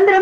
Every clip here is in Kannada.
ಬಂದ್ರ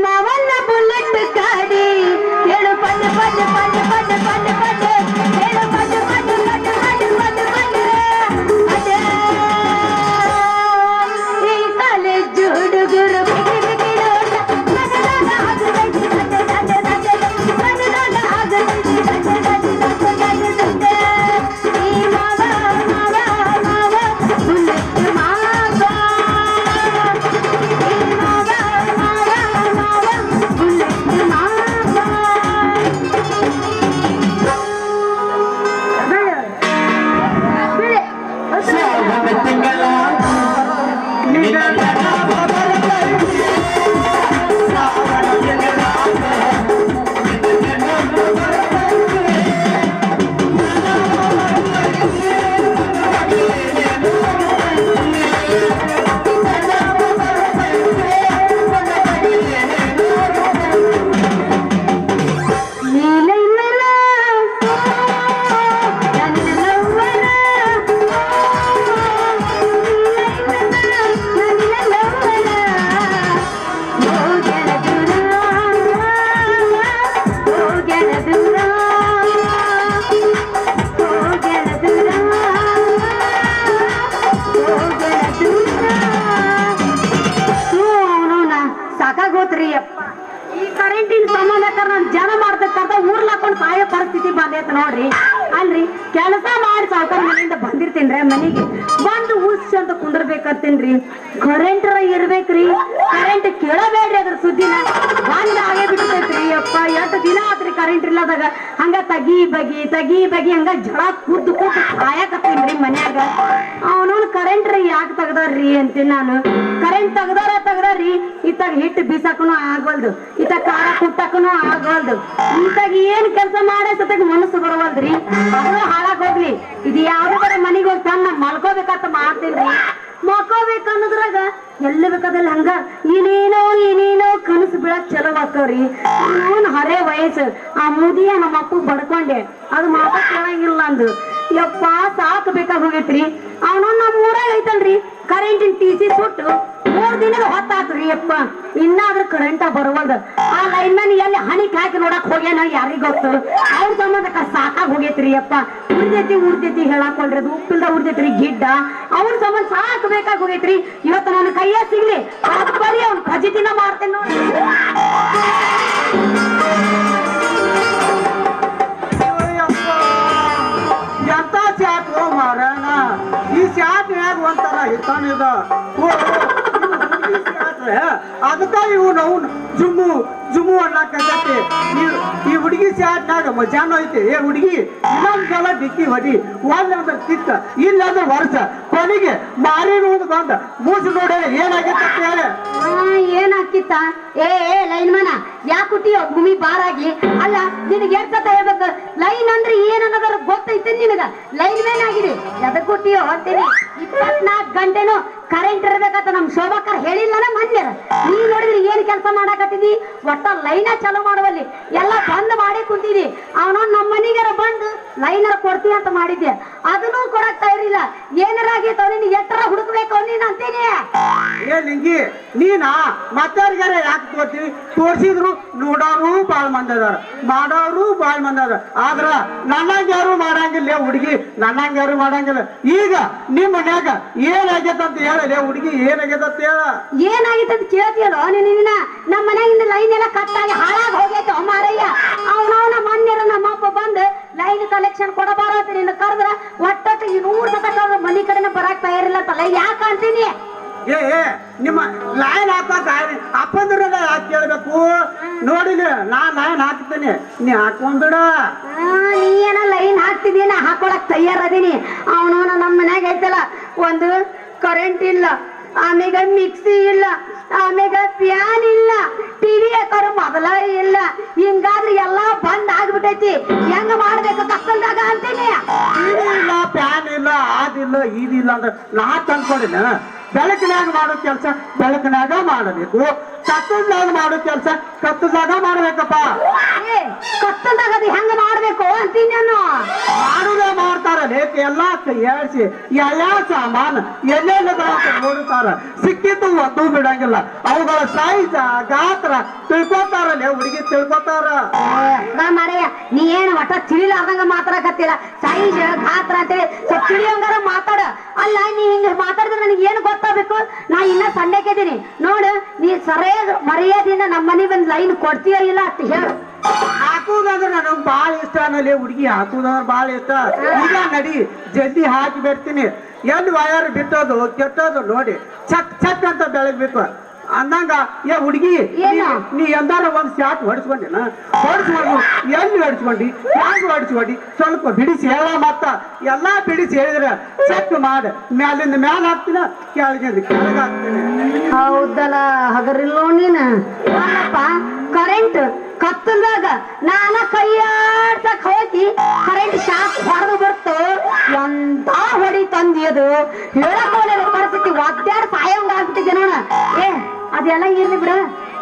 ಸಾಕಾಗೋತ್ರಿ ಅಪ್ಪ ಈ ಕರೆಂಟಿನ ಸಂಬಂಧಕ್ಕ ನಾನು ಜನ ಮಾಡ್ತಕ್ಕಂತ ಊರ್ಲ್ ಹಾಕೊಂಡ್ ಪರಿಸ್ಥಿತಿ ಬಂದೈತೆ ನೋಡ್ರಿ. ಅಲ್ರಿ, ಕೆಲಸ ಮಾಡಿ ಸಾವುಕಾರ ಮನೆಯಿಂದ ಬಂದಿರ್ತೀನ್ರಿ ಮನೆಗೆ. ಬಂದು ಉಸ್ ಅಂತ ಕುಂದಿರ್ಬೇಕಂತೇನ್ರಿ. ಕರೆಂಟ್ ಇರ್ಬೇಕ್ರಿ. ಕರೆಂಟ್ ಕೇಳಬೇಡ್ರಿ ಅದ್ರ ಸುದ್ದಿನ. ಬಂದ್ ಆಗೇ ಬಿಡ್ತೈತ್ರಿ. ಕರೆಂಟ್ ಇಲ್ಲದಾಗ ಹಂಗ ತಗಿ ಬಗಿ ತಗಿ ಬಗಿ ಹಂಗ ಜಳ ಕುದ್ದು ಕುದ್ದು ಕಾಯಕತ್ತೀನ್ರಿ ಮನ್ಯಾಗ. ಅವನು ಕರೆಂಟ್ ರೀ ಯಾಕೆ ತೆಗ್ದಾರ್ರಿ ಅಂತೀನಿ ನಾನು. ಕರೆಂಟ್ ತೆಗ್ದಾರ ತೆಗ್ದಾರ್ರಿ ಇತ್ತಾಗ ಹಿಟ್ಟು ಬೀಸಕ್ಕೂ ಆಗೋಲ್ದು ಇತ್ತ ಖಾರ ಕುಟ್ಟಕನು ಆಗೋಲ್ದು ಇತ್ತಾಗ ಏನ್ ಕೆಲಸ ಮಾಡೋ ಸತ್ತಾಗ ಮನಸ್ಸು ಬರವಲ್ದ್ರಿ. ಅದು ಹಾಳಾಗೋಗ್ಲಿ ಇದು ಯಾವ್ದಾರ ಮನೆಗೆ ಹೋಗಿ ಮಲ್ಕೋಬೇಕನ್ನೋದ್ರಾಗ ಎಲ್ಲಿ ಬೇಕಾದಲ್ಲಿ ಹಂಗ ಏನೇನೋ ಏನೇನೋ ಕನಸು ಬೀಳಕ್ ಚಲೋ ಆಕ್ಕವ್ರಿ ಅವನ್ ಹರೇ ವಯಸ್ಸು. ಆ ಮುದಿಯ ನಮ್ಮ ಅಪ್ಪ ಬಡ್ಕೊಂಡೆ. ಅದು ಮಾತ ಕೇಳಂಗಿಲ್ಲ ಅಂದು ಯಪ್ಪ, ಸಾಕ್ ಬೇಕಾಗ್ ಹೋಗೈತ್ರಿ. ಅವನು ನಮ್ಮ ಊರಾಗ ಐತಲ್ರಿ ಕರೆಂಟಿನ ಟಿ ಸಿ ಸುಟ್ಟು ಮೂರ್ ದಿನದ ಹೊತ್ತಾತ್ರಿ ಅಪ್ಪ. ಇನ್ನಾದ್ರೂ ಕರೆಂಟ ಬರುವಲ್ದು ಆ ಲೈನ್ ಮ್ಯಾನ್ ಎಲ್ಲಿ ಹಣಿ ಹಾಕಿ ನೋಡಕ್ ಹೋಗ್ಯಾನ ಯಾರಿಗ ಗೊತ್ತು? ಅವ್ರ ಸಂಬಂಧಕ್ಕ ಸಾಕಾಗ್ ಹೋಗೈತ್ರಿ ಅಪ್ಪ. ಉರ್ದೈತಿ ಉರ್ದೈತಿ ಹೊಲ್ರಿ ಅದು ಉಪ್ಪಿಲ್ದ ಉರ್ದೈತ್ರಿ ಗಿಡ್ಡ. ಅವ್ರ ಸಂಬಂಧ ಸಾಕ್ ಬೇಕಾಗ್ ಹೋಗೈತ್ರಿ ಇವತ್ತು ನನ್ನ ಕೈಯ ಸಿಗ್ಲಿ. ಬರೀ ಅವ್ನ ಖಜಿತಿನ ಮಾಡ್ತೇನೆ ನೋಡಿ. ಎಂತ ಚಾಟ್ ಮಾರಣ? ಒಂಥರ ಹಿತಾನಿದ ಅದಕ್ಕ ಇವು ನಾವು ಜುಮ್ಮು ಜುಮ್ಮು ಅನ್ನಕತ್ತೈತಿ ಈ- ಹುಡುಗಿ ಸ್ಯಾಟ್ನಾಗ ಮಜಾನು ಐತಿ. ಏ ಹುಡುಗಿ, ಇನ್ನೊಂದ್ ಸಲ ಡಿಕ್ಕಿ ಹೊಡಿ ಒಂದ್ ತಿತ್ತ ಇಲ್ಲ ಅಂದ್ರೆ ವರ್ಷ ಕೊನೆಗೆ ಮಾರಿನ ಒಂದು ಬಂದ. ಮೂಸು ನೋಡಿ ಏನಾಗೈತೆ ಹೇಳಿ. ಆ, ಏ ಲೈನ್ ಮನ ಯಾ ಭೂಮಿ ಬಾರಾಗಿ ಅಲ್ಲ ನಿನಗೆ ಸತ ಹೇಳ್ಬೇಕು? ಲೈನ್ ಅಂದ್ರೆ ಏನ್ ಅನ್ನೋದ್ರ ಗೊತ್ತೈತೆ ನಿನಗ? ಲೈನ್ ಮೇನ್ ಆಗಿದೆ. ಎದಕ್ ಹೋಗ್ತೀನಿ ಅಂತೀನಿ. ಇಪ್ಪತ್ನಾಲ್ಕು ಗಂಟೆನು ಕರೆಂಟ್ ಇರ್ಬೇಕಂತ ನಮ್ ಶೋಭಾಕರ್ ಹೇಳಿಲ್ಲನ ಮೊನ್ನೆ ನೀ ನೋಡಿದ್ರೆ ಏನ್ ಕೆಲಸ ಮಾಡಾಕತ್ತಿದಿ? ಒಟ್ಟ ಲೈನ ಚಾಲೂ ಮಾಡುವಲ್ಲಿ. ಎಲ್ಲ ಬಂದ್ ಮಾಡಿ ಕುಂತಿದಿ. ಅವನ ನಮ್ಮ ಲೈನರ ಕೊಡ್ತೀನಿ ಅಂತ ಮಾಡಿದ್ದೆ. ಅದನ್ನೂ ಕೊಡಕ್ ತಯಾರಿಲ್ಲ. ಏನಾರ ಆಗೈತೋ ನಿನ್ ಎಟ್ಟರ ಹುಡುಕ್ಬೇಕು ನೀನ್ ಅಂತೀನಿ. ಏ ಲಿಂಗಿ ನೀನಾ? ಮತ್ತಾರಿಗಾರ ಯಾಕೆ ತೋರ್ತೀವಿ ತೋರ್ಸಿದ್ರು ನೋಡೋರು ಬಾಳ್ ಮಂದಿ ಅದಾರ. ಮಾಡೋರು ಬಾಳ್ ಮಂದಿ ಅದಾರ. ಆದ್ರ ನನ್ನಂಗ ಯಾರು ಮಾಡಂಗಿಲ್ಲ. ಹುಡುಗಿ ನನ್ನಂಗ ಯಾರು ಮಾಡಂಗಿಲ್ಲ. ಈಗ ನಿಮ್ಮ ಮನ್ಯಾಗ ಏನಾಗೈತೆ ಅಂತ ಹೇಳಲೇ ಹುಡುಗಿ ಏನಾಗೈತೆ ಅಂತ ಹೇಳ. ಏನಾಗೈತ ಅಂತ ಕೇಳ್ತೀಯಲ್ಲೋ ನಿನ್ನ? ನಮ್ಮ ಮನೆಯಿಂದ ಲೈನ್ ಎಲ್ಲ ಕಟ್ಟಾಗಿ ಹಾಳಾಗಿ ಹೋಗೈತೆ ಮಾರಯ್ಯ. ಅವನವನ ಮನ್ಯರ ನಮ್ಮಪ್ಪ ಬಂದು ಲೈನ್ ಕಲೆಕ್ಷನ್ ಕೊಡಬಾರದು ನಿನ್ನ ಕರೆದ್ರ. ಒಟ್ಟೊಟ್ಟು ಈ ನೂರ್ ಕರೆದ್ರ ಮನಿ ಕಡೆನ ಬರಾಕ್ ತಯಾರಿಲ್ಲ ತಲೆ ಯಾಕ ಅಂತೀನಿ? ಏ ಏ, ನಿಮ್ಮ ಲೈನ್ ಹಾಕಾಕ ಅಪ್ಪಂದ್ರ ಯಾಕೆ ಕೇಳ್ಬೇಕು? ನೋಡಿಲ್ಲ ನಾ ಲೈನ್ ಹಾಕ್ತೇನೆ. ನೀ ಹಾಕೊಂಡ್ಬಿಡ ಆ, ನೀ ಏನ ಲೈನ್ ಹಾಕ್ತಿದೀಯ? ನಾ ಹಾಕೊಳಕ್ ತಯಾರದೀನಿ. ಅವನು ನಮ್ಮ ಮನ್ಯಾಗ ಐತಲ್ಲ ಒಂದು ಕರೆಂಟ್ ಇಲ್ಲ. ಆಮೇಗ ಮಿಕ್ಸಿ ಇಲ್ಲ ಆಮೇಗ ಫ್ಯಾನ್ ಇಲ್ಲ ಟಿವಿ ಯಾಕಾರ ಮೊದಲ ಇಲ್ಲ. ಹಿಂಗಾದ್ರೆ ಎಲ್ಲಾ ಬಂದ್ ಆಗ್ಬಿಟ್ಟೈತಿ. ಹೆಂಗ ಮಾಡ್ಬೇಕು ಕತ್ತಲ್ದಾಗ ಅಂತೀನಿ. ಇಲ್ಲ ಫ್ಯಾನ್ ಇಲ್ಲ ಅದಿಲ್ಲ ಇದಿಲ್ಲ ಅಂದ್ರೆ ನಾ ತಂದ್ಕೊಂಡಿನ ಬೆಳಕಿನಾಗ ಮಾಡೋ ಕೆಲಸ, ಬೆಳಕಿನಾಗ ಮಾಡಬೇಕು. ಕತ್ತಲ್ದಾಗ ಮಾಡೋ ಕೆಲಸ ಕತ್ತಲ್ದಾಗ ಮಾಡ್ಬೇಕಪ್ಪ. ಏ ಕತ್ತಲ್ದಾಗ ಅದು ಹೆಂಗ ಮಾಡ್ಬೇಕು ಅಂತೀನಿ ನಾನು ಮಾಡ್ತಾರ ಮಾಡ್ತಾರಲ್ಲ ಎಲ್ಲಾ ಕೈಯಾಡಿಸಿ ಎಲ್ಲಾ ಸಾಮಾನ್ ಎಲ್ಲೆಲ್ಲ ನೋಡುತ್ತಾರ ಸಿಕ್ಕಿದ್ದು ಒಂದು ಬಿಡಂಗಿಲ್ಲ. ಅವುಗಳ ಸೈಜ ಗಾತ್ರ ತಿಳ್ಕೊತಾರಲ್ಲ ಹುಡುಗಿ ತಿಳ್ಕೊತಾರ. ಮಾರಯ್ಯ ನೀ ಏನು ಒಟ್ಟ ತಿಳಿಲಾರ್ದಂಗ ಮಾತಾಡಕತ್ತಿಲ್ಲ? ಸೈಜ್ ಗಾತ್ರ ಅಂತೇಳಿ ಸ್ವಲ್ಪ ತಿಳಿಯಂಗಾರ ಮಾತಾಡ. ಅಲ್ಲ ನೀ ಹಿಂಗ ಮಾತಾಡಿದ್ರೆ ನನಗೆ ಏನು ಗೊತ್ತಾಗಬೇಕು? ನಾ ಇನ್ನ ಸಣ್ಣಕ್ಕಿದ್ದೀನಿ ನೋಡು ನೀ ಸರಿಯಾದ ಮರ್ಯಾದೆಯಿಂದ ನಮ್ಮ ಮನೆ ಬಂದ್ ಲೈನ್ ಕೊಡ್ತೀಯ ಇಲ್ಲ ಅಂತ ಹೇಳು. ಹಾಕುದಂದ್ರ ನನಗ್ ಬಾಳ ಇಷ್ಟ ಅನ್ನಲ್ಲಿ ಹುಡುಗಿ ಹಾಕುದಂದ್ರ ಬಾಳ ಇಷ್ಟ. ಈಗ ನಡಿ ಜಲ್ದಿ ಹಾಕಿ ಬಿಡ್ತೀನಿ. ಎಲ್ಲಿ ವಯರ್ ಬಿಟ್ಟೋದು ಕೆಟ್ಟೋದು ನೋಡಿ. ಚಕ್ ಚಕ್ ಅಂತ ಬೆಳಗ್ಬೇಕು ಅಂದಂಗ ಏ ಹುಡುಗಿ? ನೀ ಎಂದಾರ ಒಂದ್ ಶಾಟ್ ಹೊಡಿಸ್ಕೊಂಡಿನ? ಹೊಡಿಸ್ಕೊಂಡು ಎಲ್ಲಿ ಹೊಡಿಸ್ಕೊಂಡಿ ಹ್ಯಾಂಗ್ ಹೊಡಿಸ್ಕೊಂಡಿ ಸ್ವಲ್ಪ ಬಿಡಿಸಿ ಹೇಳ ಮತ್ತ. ಎಲ್ಲಾ ಬಿಡಿಸಿ ಹೇಳಿದ್ರೆ ಚೆಕ್ ಮಾಡ. ಮ್ಯಾಲಿಂದ ಮ್ಯಾಲ ಹಾಕ್ತೀನ ಕೆಳಗಿಂದ ಕೆಳಗ ಹಾಕ್ತೀನಿ. ಹೌದಲ್ಲ ಹಗರಿಲ್ಲೋ ನೀನ. ಕರೆಂಟ್ ಕತ್ತಲ್ದಾಗ ನಾನ ಕೈಯಾಡ್ಸಕ್ ಹೋಗಿ ಕರೆಂಟ್ ಶಾಕ್ ಹೊಡೆದು ಬರ್ತು ಎಂತ ಹೊಡಿ ತಂದಿಯದು ಹೇಳಕ್ ಹೋಗ್ಲಿಲ್ಲ ಪರಿಸ್ಥಿತಿ. ಒದ್ದಾಡ್ ಸಾಯಂಗ ಆಗ್ಬಿಟ್ಟಿದ್ದೆ ನೋಡ. ಏ ಅದೆಲ್ಲ ಇರ್ಲಿ ಬಿಡ.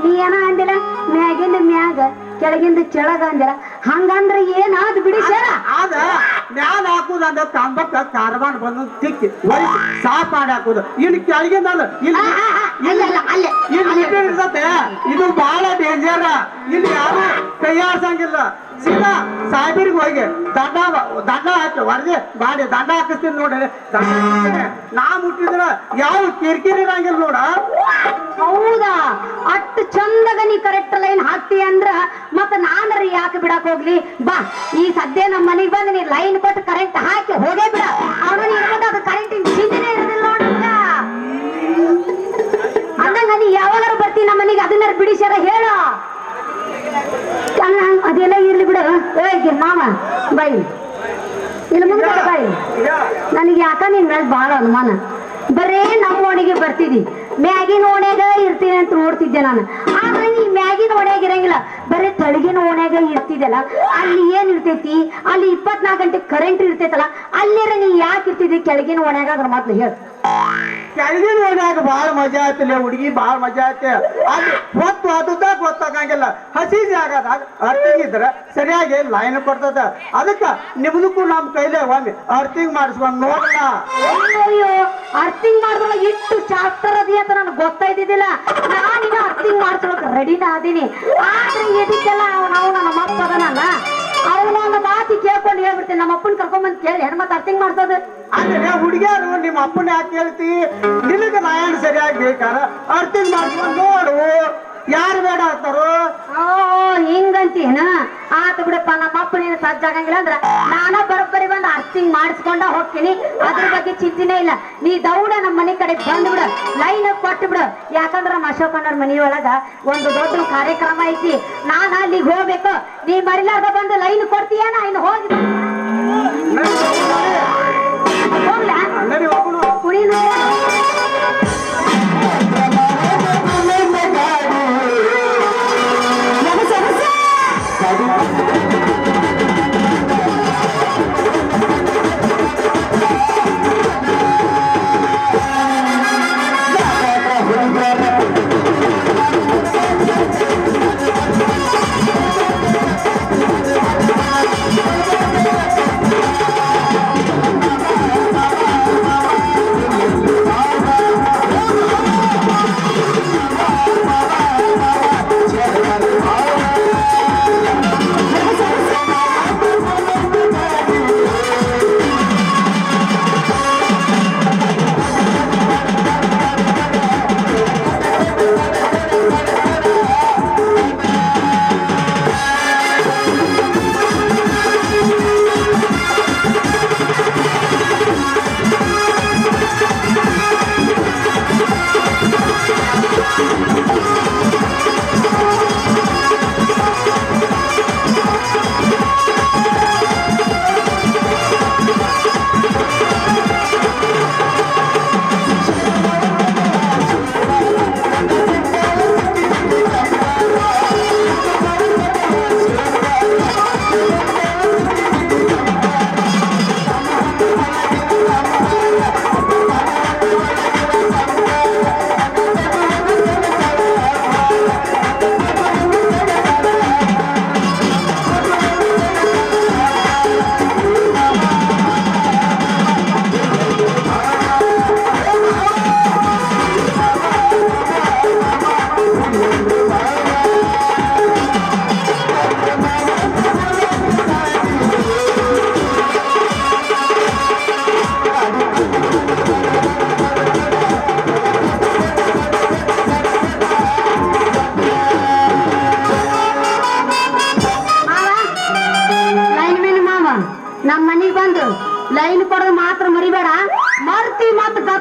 ನೀ ಏನ ಅಂದಿಲ್ಲ? ಮ್ಯಾಗಿಂದ ಮ್ಯಾಗ ಕೆಳಗಿಂದ ಕೆಳಗ ಅಂದಿಲ್ಲ. ಹಂಗಂದ್ರ ಏನಾದ್ ಬಿಡಿ ಸರ ಆದ ಮ್ಯಾಲ ಹಾಕುದಂದ್ರ ಕಂಬಕ್ಕ ಕಾರ್ಬಾನ್ ಬಂದು ತಿಕ್ಕಿ ಸಾಪ್ ಮಾಡಿ ಹಾಕುದು. ಇಲ್ಲಿ ಕೆಳಗಿಂದ ಇಲ್ಲಿ ಇರ್ತತೆ ಇದು ಬಹಳ ಡೇಂಜರ್ ಇಲ್ಲಿ ಯಾರು ಕೈಯಾಡ್ಸಂಗಿಲ್ಲ. ಸೀದಾ ಸಾಹೇಬರಿಗೆ ಹೋಗಿ ದಂಡ ದಂಡ ಹಾಕಿ ವರದಿ ಮಾಡಿ ದಂಡ ಹಾಕಿಸ್ತೀನಿ ನೋಡಿ. ನಾ ಮುಟ್ಟಿದ್ರ ಯಾವ ಕಿರಿಕಿರಿ ಇರಂಗಿಲ್ಲ ನೋಡ. ನೀ ಕರೆಕ್ಟ್ ಲೈನ್ ಹಾಕ್ತಿ ಅಂದ್ರ ಮತ್ತ ನಾನರ ಯಾಕೆ ಬಿಡಕ್ ಹೋಗ್ಲಿ? ಬಾ, ಈ ಸದ್ಯ ನಮ್ಮ ಮನೆಗ್ ಬಂದ್ ನೀ ಲೈನ್ ಕೊಟ್ಟು ಕರೆಂಟ್ ಹಾಕಿ ಹೋಗೇ ಬಿಡ. ಅವನು ಕರೆಂಟಿನ ಚಿಂತೆನೆ ಇರೋದಿಲ್ಲ ನೋಡ್ಗ ಅಂದಂಗ ನೀ ಯಾವಾಗಾರ ಬರ್ತಿ ನಮ್ಮ ಮನೆಗೆ, ಅದನ್ನ ಬಿಡಿಸ್ಯಾರ ಹೇಳು. ಅದೆಲ್ಲ ಇರ್ಲಿ ಬಿಡ. ಏ ಮಾವ ಬೈ ಇಲ್ಲ ಮುಂದೆ ಬೈ ನನಗೆ ಯಾಕ ನಿನ್ ಮೇಲೆ ಬಹಳ ಅನುಮಾನ? ಬರೇ ನಮ್ಮ ಓಣಿಗೆ ಬರ್ತಿದಿ. ಮ್ಯಾಗಿನ ಓಣೆಗ ಇರ್ತೀನಿ ಅಂತ ನೋಡ್ತಿದ್ದೆ ನಾನು. ನೀ ಮ್ಯಾಗಿನ ಓಣ್ಯಾಗ ಇರಂಗಿಲ್ಲ. ಬರೀ ತಳಗಿನ ಓಣ್ಯಾಗ ಇರ್ತಿದ್ದಲ್ಲ ಅಲ್ಲಿ ಏನ್ ಇರ್ತೈತಿ? ಅಲ್ಲಿ ಇಪ್ಪತ್ನಾಲ್ಕು ಗಂಟೆ ಕರೆಂಟ್ ಇರ್ತೈತಲ್ಲ ಅಲ್ಲಿರ ನೀ ಯಾಕೆ ಇರ್ತಿದ್ದಿ ಕೆಳಗಿನ ಓಣ್ಯಾಗ ಅದ್ರ ಮೊದ್ಲು ಹೇಳು. ಕೆಳಗಿನ ಹೋದಾಗ ಬಹಳ ಮಜಾ ಆಯ್ತಲ್ಲ ಹುಡುಗಿ ಬಹಳ ಮಜಾ ಆಯ್ತೆ ಅಲ್ಲಿ ಹೊತ್ತು ಅದುದಾಗ ಗೊತ್ತಾಗಂಗಿಲ್ಲ ಹಸಿ ಜಾಗದಾಗ ಅರ್ಥಿಂಗ್ ಇದ್ರೆ ಸರಿಯಾಗಿ ಲೈನ್ ಕೊಡ್ತದ. ಅದಕ್ಕ ನಿಮ್ದಕ್ಕೂ ನಮ್ ಕೈಲೇ ಒಮ್ಮೆ ಅರ್ತಿಂಗ್ ಮಾಡಿಸ್ಕೊಂಡ್ ನೋಡೋಣ ಅರ್ಥಿಂಗ್ ಮಾಡಿದ್ರೊಳಗ ಇಷ್ಟು ಶಾಸ್ತ್ರ ಅಂತ ನನಗೆ ಗೊತ್ತಾಯ್ತಿದ್ದಿಲ್ಲ. ನಾನೀಗ ಅರ್ಥಿಂಗ್ ಮಾಡ್ಸೋಳಕ್ ರೆಡಿನ ಅದೀನಿ. ಆದ್ರೆ ಇದಕ್ಕೆಲ್ಲ ನಾವು ನನ್ನ ಅಪ್ಪ ಅದನಲ್ಲ? ಅವನ ಮಾತಿ ಕೇಳ್ಕೊಂಡು ಹೇಳ್ಬಿಡ್ತೀನಿ. ನಮ್ಮ ಅಪ್ಪನ ಕರ್ಕೊಂಬಂದ್ ಕೇಳಿ. ಹೆಣ್ಮತ್ ಅರ್ಥಿಂಗ್ ಮಾಡ್ಸೋದು. ಅಂದ್ರೆ ಹುಡುಗಿಯರು, ನಿಮ್ಮ ಅಪ್ಪನ ಯಾಕೆ ಹೇಳ್ತಿ ನಿನಗೆ ನಾಯಣ್ಣ ಸರಿಯಾಗಿ ಬೇಕಾರ ಅರ್ಥಿಂಗ್ ಮಾಡ್ಕೊಂಡು ನೋಡು. ಯಾರು ಬೇಡ ಅಂತಾರೋ ಓ ಹಿಂಗಂತೀನ ಆತ ಬಿಡಪ್ಪ ನಮ್ಮ ಅಪ್ಪನೇನು ಸಜ್ಜಾಗಂಗಿಲ್ಲ ಅಂದ್ರ ನಾನ ಬರೋಬ್ಬರಿ ಬಂದು ಅರ್ಥಿಂಗ್ ಮಾಡಿಸ್ಕೊಂಡ ಹೋಗ್ತೀನಿ ಅದ್ರ ಬಗ್ಗೆ ಚಿಂತೆನೇ ಇಲ್ಲ ನೀ ದೌಡ ನಮ್ಮ ಮನೆ ಕಡೆ ಬಂದು ಬಿಡು ಲೈನ್ ಕೊಟ್ಟು ಬಿಡು ಯಾಕಂದ್ರ ನಮ್ಮ ಅಶೋಕಣ್ಣವ್ರ ಮನೆಯೊಳಗ ಒಂದು ದೊಡ್ಡ ಕಾರ್ಯಕ್ರಮ ಐತಿ ನಾನ ಅಲ್ಲಿಗೆ ಹೋಗ್ಬೇಕು ನೀ ಮರಿಲಾರ್ದ ಬಂದು ಲೈನ್ ಕೊಡ್ತೀಯ ನಾ ಇನ್ನು ಹೋಗಿ ಹೋಗ್ಲಾ ನಡಿ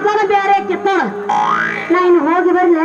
ಗದ್ಲನ ಬೇರೆ ಕಿತ್ತೋಣ. ನಾ ಇನ್ನು ಹೋಗಿ ಬರ್ಲೆ.